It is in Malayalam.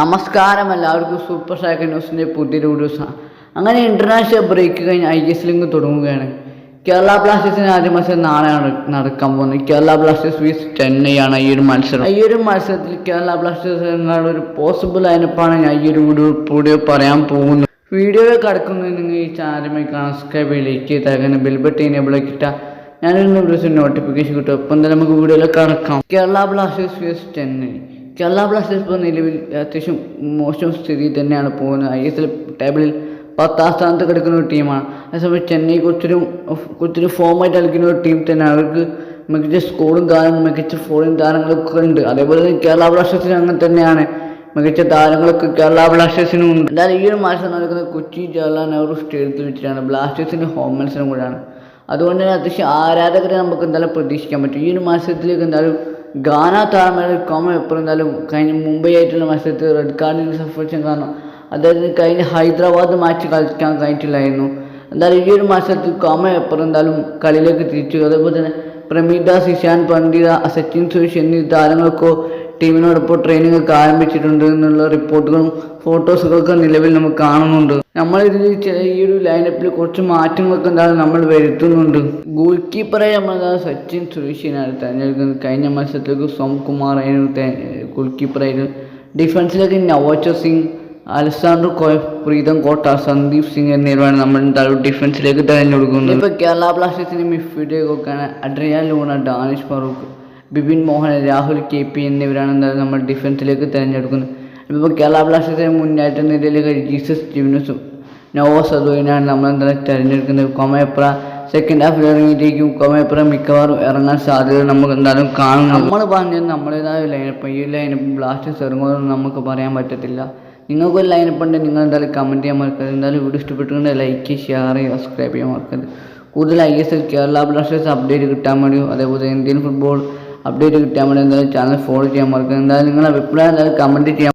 നമസ്കാരം എല്ലാവർക്കും സൂപ്പർ സൈക്കിൾ ന്യൂസിന്റെ പുതിയൊരു ദിവസം അങ്ങനെ ഇന്റർനാഷണൽ ബ്രേക്ക് കഴിഞ്ഞ് ഐ എസ് ലിങ്ക് തുടങ്ങുകയാണ്. കേരള ബ്ലാസ്റ്റേഴ്സിന് ആദ്യ മത്സരം നാളെയാണ് നടക്കാൻ പോകുന്നത്. കേരള ബ്ലാസ്റ്റേഴ്സ് വീസ് ചെന്നൈയാണ് ഈ ഒരു മത്സരം. ഈ ഒരു മത്സരത്തിൽ കേരള ബ്ലാസ്റ്റേഴ്സ് എന്നുള്ള ഒരു പോസിബിൾ അതിനപ്പാണ് ഞാൻ ഈ ഒരു വീഡിയോ കൂടെ പറയാൻ പോകുന്നത്. വീഡിയോയിൽ കിടക്കുന്നത് നിങ്ങൾ ഈ ചാനലുമായി കാണാൻ സബ്സ്ക്രൈബ് ലൈക്ക് ചെയ്തേക്കാൻ ബെൽബട്ട് എനേബിൾ ഇട്ടാൽ ഞാനൊരു ദിവസം നോട്ടിഫിക്കേഷൻ കിട്ടും. ഒപ്പം തന്നെ നമുക്ക് വീഡിയോയിൽ കിടക്കാം. Kerala Blasters vs Chennai Kerala Blasters ഇപ്പോൾ നിലവിൽ അത്യാവശ്യം മോശം സ്ഥിതി തന്നെയാണ് പോകുന്നത്. ഐ എസ് എൽ ടേബിളിൽ പത്താം സ്ഥാനത്ത് കിടക്കുന്ന ഒരു ടീമാണ്. അതേസമയം ചെന്നൈ കുറച്ചൊരു കുറച്ചൊരു ഫോമായിട്ട് കളിക്കുന്ന ഒരു ടീം തന്നെയാണ് അവർക്ക് മികച്ച സ്കോറും താരങ്ങളും മികച്ച ഫോറിൻ താരങ്ങളൊക്കെ ഉണ്ട്. അതേപോലെ തന്നെ കേരള ബ്ലാസ്റ്റേഴ്സിന് അങ്ങനെ തന്നെയാണ്. മികച്ച താരങ്ങളൊക്കെ കേരള ബ്ലാസ്റ്റേഴ്സിനും ഉണ്ട്. എന്തായാലും ഈ ഒരു മത്സരം നടക്കുന്നത് കൊച്ചി ജവഹർലാൽ നെഹ്റു സ്റ്റേഡിയത്തിൽ വെച്ചിട്ടാണ്. ബ്ലാസ്റ്റേഴ്സിന്റെ ഹോം മത്സരം കൂടെയാണ്. അതുകൊണ്ട് തന്നെ അത്യാവശ്യം ആരാധകരെ നമുക്ക് എന്തായാലും പ്രതീക്ഷിക്കാൻ പറ്റും. ഈ ഒരു മത്സരത്തിലേക്ക് എന്തായാലും ഗാന താരമായ കോമൺ എപ്പോഴും എന്തായാലും കഴിഞ്ഞ മുംബൈ ആയിട്ടുള്ള മത്സരത്തിൽ റെഡ് കാർഡിന് സഫറിച്ചും കാരണം അദ്ദേഹത്തിന് കഴിഞ്ഞ ഹൈദരാബാദ് മാച്ച് കളിക്കാൻ കഴിഞ്ഞിട്ടില്ലായിരുന്നു. എന്തായാലും ഈ ഒരു മത്സരത്തിൽ കോമ എപ്പോഴും എന്തായാലും കളിയിലേക്ക് തിരിച്ചു. അതേപോലെ തന്നെ പ്രമീദാസ് ഇഷാൻ പണ്ഡിത സച്ചിൻ സുരേഷ് എന്നീ താരങ്ങളൊക്കെ ടീമിനോടൊപ്പം ട്രെയിനിങ് ഒക്കെ ആരംഭിച്ചിട്ടുണ്ട് എന്നുള്ള റിപ്പോർട്ടുകളും ഫോട്ടോസുകളൊക്കെ നിലവിൽ നമുക്ക് കാണുന്നുണ്ട്. നമ്മൾ ഇതിൽ ഈ ഒരു ലൈനപ്പിൽ കുറച്ച് മാറ്റങ്ങളൊക്കെ എന്താണ് നമ്മൾ വരുത്തുന്നുണ്ട്. ഗോൾ കീപ്പറെ നമ്മൾ സച്ചിൻ സുരേഷിനാണ് തിരഞ്ഞെടുക്കുന്നത്. കഴിഞ്ഞ മത്സരത്തിലേക്ക് സോം കുമാർ ആയിരുന്നു ഗോൾ കീപ്പറായിരുന്നു ഡിഫൻസിലേക്ക് നവോച്ച സിംഗ് അലസാണ്ടർ കോയ പ്രീതം കോട്ട സന്ദീപ് സിംഗ് എന്നിവരാണ് നമ്മൾ എന്തായാലും ഡിഫൻസിലേക്ക് തിരഞ്ഞെടുക്കുന്നത്. ഇപ്പോൾ കേരള ബ്ലാസ്റ്റേഴ്സിന്റെ മിഡ്ഫീൽഡിലേക്കൊക്കെയാണ് Adrian Luna Danish Farooq Bipin Mohan Rahul K P എന്നിവരാണ് എന്തായാലും നമ്മൾ ഡിഫൻസിലേക്ക് തിരഞ്ഞെടുക്കുന്നത്. ഇപ്പോൾ കേരള ബ്ലാസ്റ്റേഴ്സിന്റെ മുന്നേറ്റ നിരയിലേക്ക് ജീസസ് ജിമിനസും നോവോ സദോയിനാണ് നമ്മൾ എന്തായാലും തിരഞ്ഞെടുക്കുന്നത്. കൊമയപ്ര സെക്കൻഡ് ഹാഫിൽ ഇറങ്ങിയിട്ടേക്കും കൊമയപ്ര മിക്കവാറും ഇറങ്ങാൻ സാധ്യത നമുക്ക് എന്തായാലും കാണും നമ്മൾ പറഞ്ഞത് നമ്മുടേതായ ലൈനപ്പ് ഈ ലൈനപ്പ് ബ്ലാസ്റ്റേഴ്സ് ഇറങ്ങുമെന്ന് നമുക്ക് പറയാൻ പറ്റത്തില്ല. നിങ്ങൾക്കൊരു ലൈനപ്പ് ഉണ്ട്. നിങ്ങൾ എന്തായാലും കമന്റ് ചെയ്യാൻ മറക്കരുത്. എന്തായാലും വീഡിയോ ഇഷ്ടപ്പെട്ടുകൊണ്ട് ലൈക്ക് ഷെയർ ചെയ്യുക സബ്സ്ക്രൈബ് ചെയ്യാൻ മറക്കരുത്. കൂടുതൽ I S L Kerala Blasters update കിട്ടാൻ വേണ്ടിയും അതേപോലെ ഇന്ത്യൻ ഫുട്ബോൾ അപ്ഡേറ്റ് കിട്ടാൻ വേണ്ടി എന്തായാലും ചാനൽ ഫോളോ ചെയ്യാൻ മറക്കുക എന്തായാലും നിങ്ങളുടെ അഭിപ്രായം എന്തായാലും കമന്റ് ചെയ്യാൻ